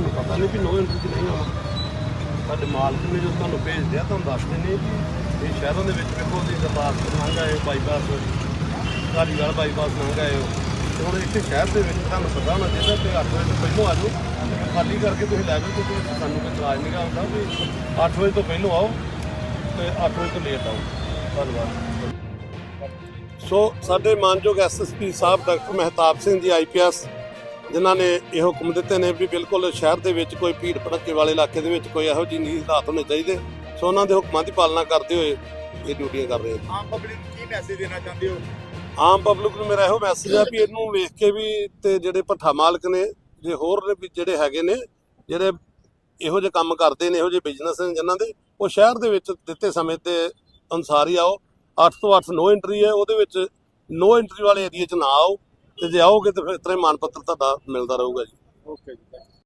ਤੁਹਾਨੂੰ ਪਤਾ ਨਹੀਂ ਕਿ ਨੋ ਐਂਟਰੀ ਚ ਨਹੀਂ ਆਉਣਾ ਸਾਡੇ ਮਾਲਕ ਨੇ ਜੋ ਤੁਹਾਨੂੰ ਭੇਜ ਦਿਆ, ਤੁਹਾਨੂੰ ਦੱਸ ਦਿੰਦੇ ਕਿ ਇਹ ਸ਼ਹਿਰਾਂ ਦੇ ਵਿੱਚ ਵੇਖੋ, ਤੁਸੀਂ ਗੁਰਦਾਸਪੁਰ ਲੰਘ ਆਏ ਹੋ ਬਾਈਪਾਸ ਧਾਰੀਵਾਲ ਬਾਈਪਾਸ ਲੰਘ ਆਏ ਹੋ। ਤੇ ਹੁਣ ਇੱਥੇ ਸ਼ਹਿਰ ਦੇ ਵਿੱਚ ਤੁਹਾਨੂੰ ਪਤਾ ਹੋਣਾ ਚਾਹੀਦਾ ਕਿ 8 ਵਜੇ ਤੋਂ ਪਹਿਲਾਂ ਆ ਜਾਓ। ਖਾਲੀ ਕਰਕੇ ਤੁਸੀਂ ਲੈ ਜਾਓ ਕਿਉਂਕਿ ਸਾਨੂੰ ਕੋਈ ਇਤਰਾਜ਼ ਨਹੀਂ ਆਉਂਦਾ ਵੀ 8 ਵਜੇ ਤੋਂ ਪਹਿਲਾਂ ਆਓ ਤੇ 8 ਵਜੇ ਤੋਂ ਲੇਟ ਆਓ। ਧੰਨਵਾਦ। ਸੋ ਸਾਡੇ ਮਾਨਯੋਗ ਐਸਐਸਪੀ ਸਾਹਿਬ, ਡਾਕਟਰ ਮਹਿਤਾਬ ਸਿੰਘ ਜੀ ਆਈਪੀਐਸ ਜਿਨ੍ਹਾਂ ਨੇ ਇਹ ਹੁਕਮ ਦਿੱਤੇ ਨੇ ਵੀ ਬਿਲਕੁਲ ਸ਼ਹਿਰ ਦੇ ਵਿੱਚ ਕੋਈ ਭੀੜ ਭੜੱਕੇ ਵਾਲੇ ਇਲਾਕੇ ਦੇ ਵਿੱਚ ਕੋਈ ਇਹੋ ਜਿਹੀ ਨਹੀਂ ਹਾਲਾਤ ਹੋਣੇ ਚਾਹੀਦੇ। ਸੋ ਉਹਨਾਂ ਦੇ ਹੁਕਮਾਂ ਦੀ ਪਾਲਣਾ ਕਰਦੇ ਹੋਏ ਇਹ ਡਿਊਟੀਆਂ ਕਰ ਰਹੇ ਹਾਂ ਆਮ ਪਬਲਿਕ ਨੂੰ ਕੀ ਮੈਸੇਜ ਦੇਣਾ ਚਾਹੁੰਦੇ ਹੋ? ਆਮ ਪਬਲਿਕ ਨੂੰ ਮੇਰਾ ਇਹੋ ਮੈਸੇਜ ਆ ਵੀ ਇਹਨੂੰ ਵੇਖ ਕੇ ਵੀ ਤੇ ਜਿਹੜੇ ਭੱਠਾ ਮਾਲਕ ਨੇ ਜੇ ਹੋਰ ਨੇ ਵੀ ਜਿਹੜੇ ਹੈਗੇ ਨੇ ਜਿਹੜੇ ਇਹੋ ਜਿਹੇ ਕੰਮ ਕਰਦੇ ਨੇ ਇਹੋ ਜਿਹੇ ਬਿਜ਼ਨਸ ਨੇ ਜਿਨ੍ਹਾਂ ਦੇ ਉਹ ਸ਼ਹਿਰ ਦੇ ਵਿੱਚ ਦਿੱਤੇ ਸਮੇਂ ਤੇ ਅਨੁਸਾਰ ਆਓ। 8 ਤੋਂ 8 ਨੋ ਐਂਟਰੀ ਹੈ ਉਹਦੇ ਵਿੱਚ ਨੋ ਐਂਟਰੀ ਵਾਲੇ ਏਰੀਆ 'ਚ ਨਾ ਆਓ। ਤੇ ਜੇ ਆਓਗੇ ਤੇ ਫਿਰ ਇਤਰੇ ਮਾਨ ਪੱਤਰ ਤੁਹਾਡਾ ਮਿਲਦਾ ਰਹੂਗਾ ਜੀ। ਓਕੇ ਜੀ।